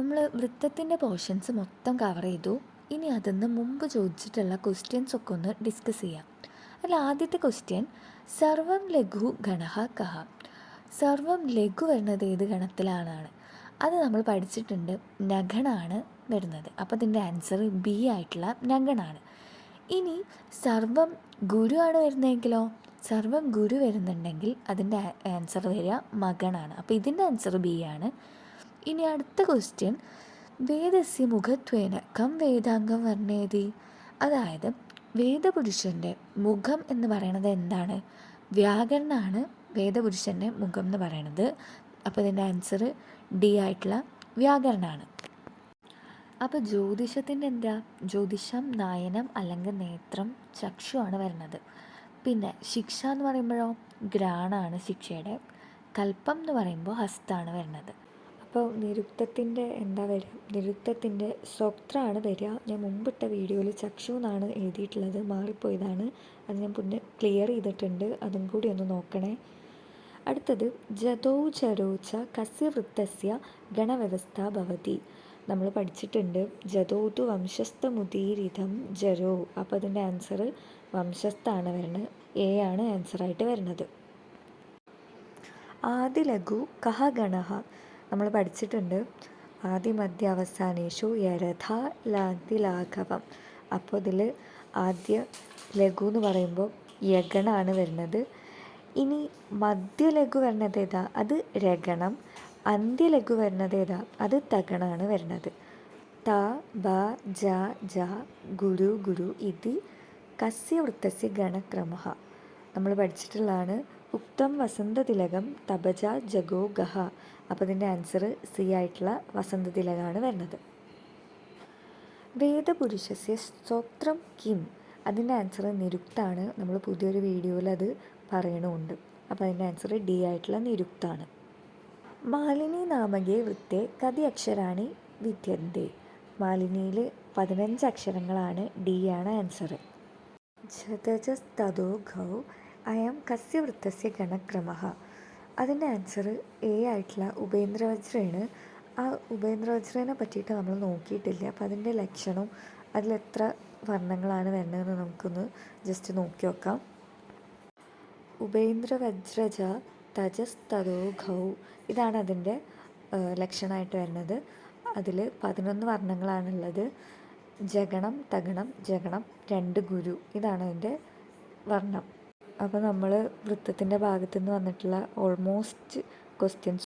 നമ്മൾ വൃത്തത്തിന്റെ പോർഷൻസ് മൊത്തം കവർ ചെയ്തു. ഇനി അതിന്ന് മുമ്പ് ചോദിച്ചിട്ടുള്ള ക്വസ്റ്റ്യൻസ് ഒക്കെ ഒന്ന് ഡിസ്കസ് ചെയ്യാം. അല്ല ആദ്യത്തെ ക്വസ്റ്റ്യൻ സർവം ലഘു ഗണഹ കഹ. സർവം ലഘു വരുന്നത് ഏത് ഗണത്തിലാണാണ് അത് നമ്മൾ പഠിച്ചിട്ടുണ്ട് നഗണാണ് വരുന്നത്. അപ്പോൾ അതിന്റെ ആൻസർ ബി ആയിട്ടുള്ള നഗണാണ് ഇനി സർവം ഗുരു ആണ് വരുന്നതെങ്കിലോ? സർവം ഗുരു വരുന്നുണ്ടെങ്കിൽ അതിന്റെ ആൻസർ വരിക മകനാണ്. അപ്പോൾ ഇതിന്റെ ആൻസർ ബി ആണ്. ഇനി അടുത്ത ക്വസ്റ്റ്യൻ വേദസ്യ മുഖത്വേന കം വേദാംഗം വർണേതി. അതായത് വേദപുരുഷന്റെ മുഖം എന്ന് പറയുന്നത് എന്താണ്? വ്യാകരണമാണ് വേദപുരുഷന്റെ മുഖം എന്ന് പറയുന്നത്. അപ്പോൾ ഇതിന്റെ ആൻസർ ഡി ആയിട്ടുള്ള വ്യാകരണമാണ് അപ്പോൾ ജ്യോതിഷത്തിന്റെ എന്താ? ജ്യോതിഷം നയനം അല്ലെങ്കിൽ നേത്രം ചക്ഷുവാണ് വരുന്നത്. പിന്നെ ശിക്ഷ എന്ന് പറയുമ്പോഴോ? ഗ്രാണാണ് ശിക്ഷയുടെ. കൽപ്പം എന്ന് പറയുമ്പോൾ ഹസ്തമാണ് വരുന്നത്. അപ്പോൾ നിരുക്തത്തിന്റെ എന്താ വരിക? നിരുക്തത്തിന്റെ സ്വക്ത്രമാണ് വരിക. ഞാൻ മുമ്പിട്ട വീഡിയോയിൽ ചക്ഷു എന്നാണ് എഴുതിയിട്ടുള്ളത്. മാറിപ്പോയതാണ്. അത് ഞാൻ പിന്നെ ക്ലിയർ ചെയ്തിട്ടുണ്ട്. അതും കൂടി ഒന്ന് നോക്കണേ. അടുത്തത് ജതോ ചരോച്ച കസ്യ വൃത്തസ്യ ഗണവ്യവസ്ഥ ഭവതി. നമ്മൾ പഠിച്ചിട്ടുണ്ട് ജതോതു വംശസ്ഥമുദീരിതം ജരോ. അപ്പോൾ അതിന്റെ ആൻസർ വംശസ്ഥാണ് വരുന്നത് എ ആണ് ആൻസറായിട്ട് വരുന്നത് ആദിലഘു കഹ ഗണഹ നമ്മൾ പഠിച്ചിട്ടുണ്ട്. ആദ്യമധ്യ അവസാനേഷു യരഥ ലാന്തി ലാഘവം അപ്പോൾ ഇതിൽ ആദ്യ ലഘു എന്ന് പറയുമ്പോൾ യഗണാണ് വരുന്നത്. ഇനി മധ്യ ലഘു വരുന്നത് ഏതാ? അത് രഗണം. അന്ത്യ അന്ത്യലഘു വരുന്നത് ഏതാ? അത് തഗണാണ് വരുന്നത്. ത ബ ജ ജ ഗുരു ഗുരു ഇത് കസ്യ വൃത്തസ്യ ഗണക്രമ. നമ്മൾ പഠിച്ചിട്ടുള്ളതാണ് ഉക്തം വസന്തതിലകം തപജ ജഗോ ഗഹ. അപ്പോൾ ഇതിന്റെ ആൻസർ സി ആയിട്ടുള്ള വസന്തതിലകമാണ് വരുന്നത്. വേദപുരുഷസ്യ സ്തോത്രം കിം. അതിന്റെ ആൻസർ നിരുക്താണ്. നമ്മൾ പുതിയൊരു വീഡിയോയിൽ അത് പറയണമുണ്ട് അപ്പോൾ അതിന്റെ ആൻസർ ഡി ആയിട്ടുള്ള നിരുക്താണ്. മാലിനി നാമകേ വൃത്തെ കതി അക്ഷരാണി വിദ്യന്തേ. മാലിനിയിൽ പതിനഞ്ച് അക്ഷരങ്ങളാണ് ഡി ആണ് ആൻസർ ജതജസ്തോ ഘൗ അയം കസ്യ വൃത്തസ്യ ഗണക്രമ. അതിന്റെ ആൻസർ എ ആയിട്ടുള്ള ഉപേന്ദ്രവജ്രയാണ് ആ ഉപേന്ദ്രവജ്രനെ പറ്റിയിട്ട് നമ്മൾ നോക്കിയിട്ടില്ല. അപ്പോൾ അതിന്റെ ലക്ഷണവും അതിലെത്ര വർണങ്ങളാണ് വരുന്നതെന്ന് നമുക്കൊന്ന് ജസ്റ്റ് നോക്കി നോക്കാം. ഉപേന്ദ്രവജ്രജ തജസ്തോ ഘൗ. ഇതാണ് അതിന്റെ ലക്ഷണമായിട്ട് വരുന്നത്. അതിൽ പതിനൊന്ന് വർണങ്ങളാണുള്ളത്. ജഗണം തഗണം ജഗണം രണ്ട് ഗുരു. ഇതാണ് അതിന്റെ വർണം. അപ്പോൾ നമ്മൾ വൃത്തത്തിന്റെ ഭാഗത്തു നിന്ന് വന്നിട്ടുള്ള ഓൾമോസ്റ്റ് ക്വസ്റ്റ്യൻസ്